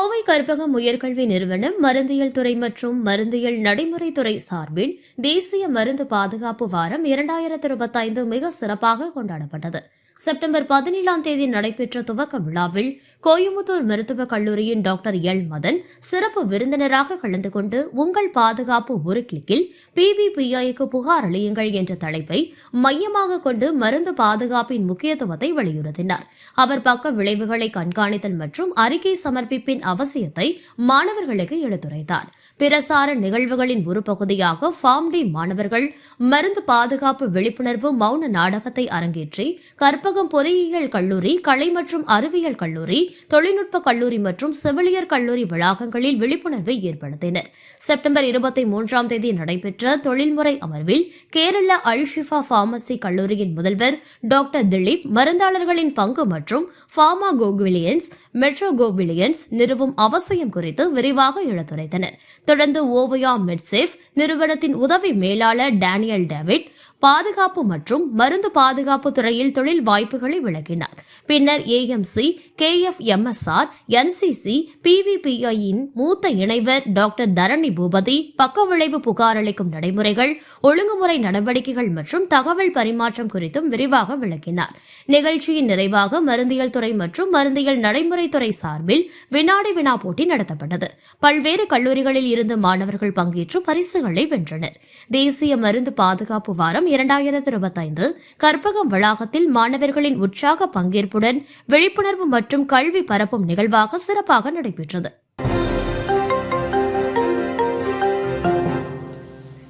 கோவை கற்பகம் உயர்கல்வி நிறுவனம் மருந்தியல் துறை மற்றும் மருந்தியல் நடைமுறை துறை சார்பில் தேசிய மருந்து பாதுகாப்பு வாரம் இரண்டாயிரத்து இருபத்தைந்து மிக சிறப்பாக கொண்டாடப்பட்டது. செப்டம்பர் பதினேழாம் தேதி நடைபெற்ற துவக்க விழாவில் கோயம்புத்தூர் மருத்துவக் கல்லூரியின் டாக்டர் எல். மதன் சிறப்பு விருந்தினராக கலந்து கொண்டு உங்கள் பாதுகாப்பு ஒரு கிளிக்கில் பிபிபிஐக்கு புகார் அளியுங்கள் என்ற தலைப்பை மையமாக கொண்டு மருந்து பாதுகாப்பின் முக்கியத்துவத்தை வலியுறுத்தினார் அவர் பக்க விளைவுகளை கண்காணித்தல் மற்றும் அறிக்கை சமர்ப்பிப்பின் அவசியத்தை மாணவர்களுக்கு எடுத்துரைத்தார். பிரசார நிகழ்வுகளின் ஒரு பகுதியாக ஃபார்ம் டி மாணவர்கள் மருந்து பாதுகாப்பு விழிப்புணர்வு மௌன நாடகத்தை அரங்கேற்றி கற்ப கற்பகம் பொறியியல் கல்லூரி கலை மற்றும் அறிவியல் கல்லூரி தொழில்நுட்ப கல்லூரி மற்றும் செவிலியர் கல்லூரி வளாகங்களில் விழிப்புணர்வை ஏற்படுத்தினர். செப்டம்பர் இருபத்தி மூன்றாம் தேதி நடைபெற்ற தொழில்முறை அமர்வில் கேரள அல்ஷிஃபா பார்மசி கல்லூரியின் முதல்வர் டாக்டர் திலீப் மருந்தாளர்களின் பங்கு மற்றும் ஃபார்மா கோகுவிலியன்ஸ் மெட்ரோ கோவிலியன்ஸ் நிறுவும் அவசியம் குறித்து விரிவாக எடுத்துரைத்தனர். தொடர்ந்து ஓவயா மெட்சேஃப் நிறுவனத்தின் உதவி மேலாளர் டேனியல் டேவிட் பாதுகாப்பு மற்றும் மருந்து பாதுகாப்பு துறையில் தொழில் வாய்ப்புகளை விளக்கினார். பின்னர் ஏஎம்சி கேஎஃப்எம்எஸ்ஆர் என்சிசி பிவிபிஐயின் மூத்த இணைவர் டாக்டர் தரணி பூபதி பக்க விளைவு புகார் அளிக்கும் நடைமுறைகள் ஒழுங்குமுறை நடவடிக்கைகள் மற்றும் தகவல் பரிமாற்றம் குறித்தும் விரிவாக விளக்கினார். நிகழ்ச்சியின் நிறைவாக மருந்தியல் துறை மற்றும் மருந்தியல் நடைமுறைத்துறை சார்பில் வினாடி வினா போட்டி நடத்தப்பட்டது. பல்வேறு கல்லூரிகளில் இருந்து மாணவர்கள் பங்கேற்று பரிசுகளை வென்றனர். தேசிய மருந்து பாதுகாப்பு வாரம் இரண்டாயிரத்து இருபத்தைந்து கற்பகம் வளாகத்தில் மாணவர்களின் உற்சாக பங்கேற்புடன் விழிப்புணர்வு மற்றும் கல்வி பரப்பும் நிகழ்வாக சிறப்பாக நடைபெற்றது.